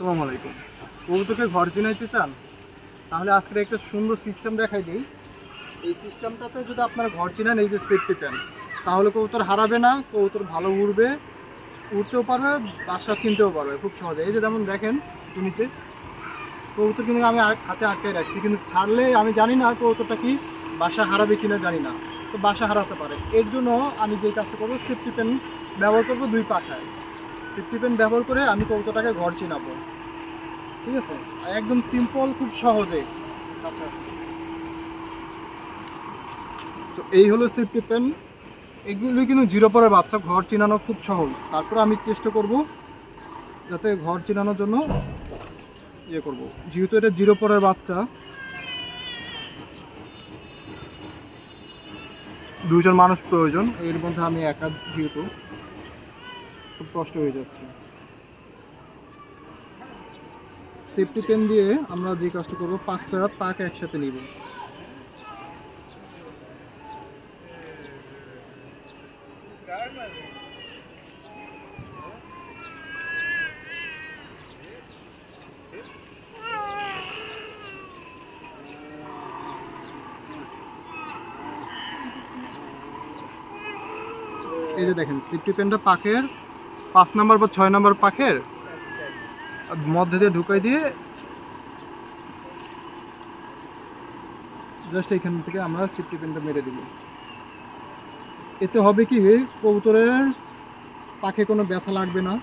আসসালামু আলাইকুম। কবুতরকে ঘর চিনাইতে চান, তাহলে আজকে একটা সুন্দর সিস্টেম দেখাই দিই। এই সিস্টেমটাতে যদি আপনারা ঘর চিনেন, এই যে সেফটি প্যান তাহলে কবুতর হারাবে না, কবুতর ভালো উড়বে উঠতেও পারবে, বাসা চিনতেও পারবে, খুব সহজে। এই যে যেমন দেখেন, একটু নিচে, কবুতর কিন্তু আমি খাঁচে আটকাই রাখছি, কিন্তু ছাড়লে আমি জানি না কবুতরটা কি বাসা হারাবে কিনা জানি না। তো বাসা হারাতে পারে। এর জন্য আমি যে কাজটা করব সেফটি প্যান ব্যবহার করব দুই পাখায় সেফটি পেন ব্যবহার করে আমি কবুতরটাকে ঘর চিনাবো। ঠিক আছে? একদম সিম্পল খুব সহজে। তো এই হলো সেফটি পেন এগুলি কিন্তু জিরো পরের বাচ্চা, ঘর চিনানো খুব সহজ। তারপর আমি চেষ্টা করব যাতে ঘর চিনানোর জন্য ইয়ে করব। যেহেতু এটা জিরো পরের বাচ্চা দুজন মানুষ প্রয়োজন। এর মধ্যে আমি একা যেহেতু, খুব কষ্ট হয়ে যাচ্ছে। সেফটি পেন দিয়ে আমরা যে কাজটা করব, পাঁচটা পাক একসাথে নিব। এই যে দেখেন সেফটি পেনটা পাখের পাঁচ নাম্বার বা ছয় নাম্বার পাখের মধ্যে দিয়ে ঢুকাই দিয়ে জাস্ট এখান থেকে আমরা সেফটি পেনটা মেরে দিব। এতে হবে কি কবুতরের পাখে কোনো ব্যথা লাগবে না,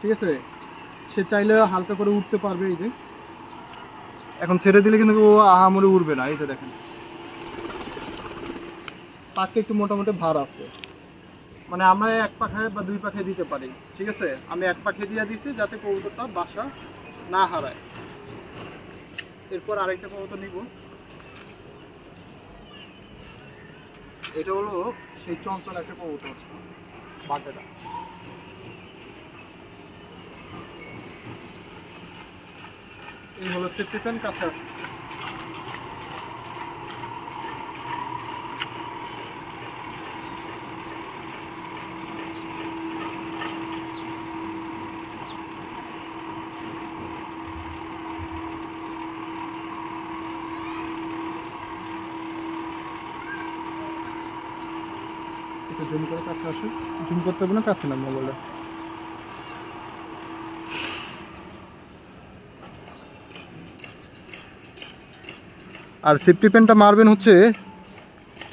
ঠিক আছে? সে চাইলে হালকা করে উঠতে পারবে এই যে। এখন ছেড়ে দিলে কিন্তু ও আহামরি উঠবে না, এই যে দেখেন। পাখে একটু মোটামুটি ভার আছে। মানে আমরা এক পাখায় বা দুই পাখায় দিতে পারি, ঠিক আছে? আমি এক পাখে দিয়ে দিছি যাতে কবুতরটা বাসা না হারায়। এরপর আরেকটা কবুতর নিব। এটা হলো সেই চঞ্চল একটা কবুতর বাটাটা এই হলো সেফটি প্যান কাছে আসে একটু জুম করে কাছে আসো জুম করতে হবে না, কাছে না মোবাইলে আর সেফটি পেনটা মারবেন হচ্ছে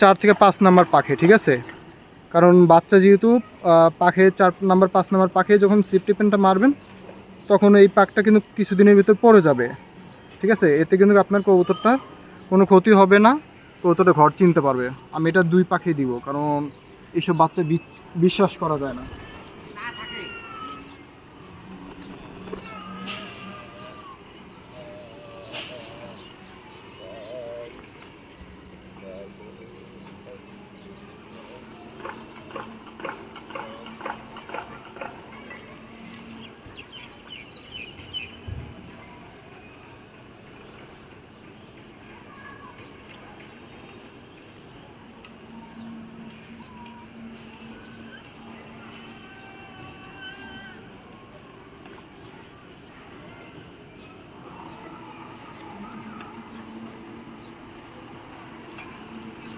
চার থেকে পাঁচ নাম্বার পাখে, ঠিক আছে? কারণ বাচ্চা যেহেতু পাখে চার নাম্বার, পাঁচ নাম্বার পাখে যখন সেফটি পেনটা মারবেন, তখন এই পাকটা কিন্তু কিছুদিনের ভিতর পড়ে যাবে। ঠিক আছে? এতে কিন্তু আপনার কবুতরটা কোনো ক্ষতি হবে না, কবুতরটা ঘর চিনতে পারবে। আমি এটা দুই পাখে দিব, কারণ এইসব বাচ্চা বিচ- বিশ্বাস করা যায় না।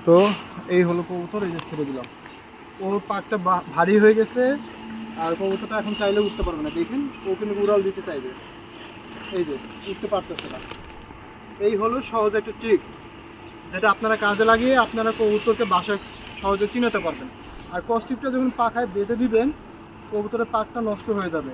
তো এই হলো কবুতর, এই যে ছেড়ে দিলাম। ওর পাকটা ভারী হয়ে গেছে, আর কবুতরটা এখন চাইলে উঠতে পারবে না। দেখেন, ও কিন্তু উড়াল দিতে চাইবে। এই যে, উঠতে পারতেছে না। এই হলো সহজ একটা ট্রিক্স যেটা আপনারা কাজে লাগিয়ে আপনারা কবুতরকে বাসায় সহজে চিনাতে পারবেন। আর কস্টিপটা যখন পাখায় বেঁধে দিবেন, কবুতরের পাকটা নষ্ট হয়ে যাবে।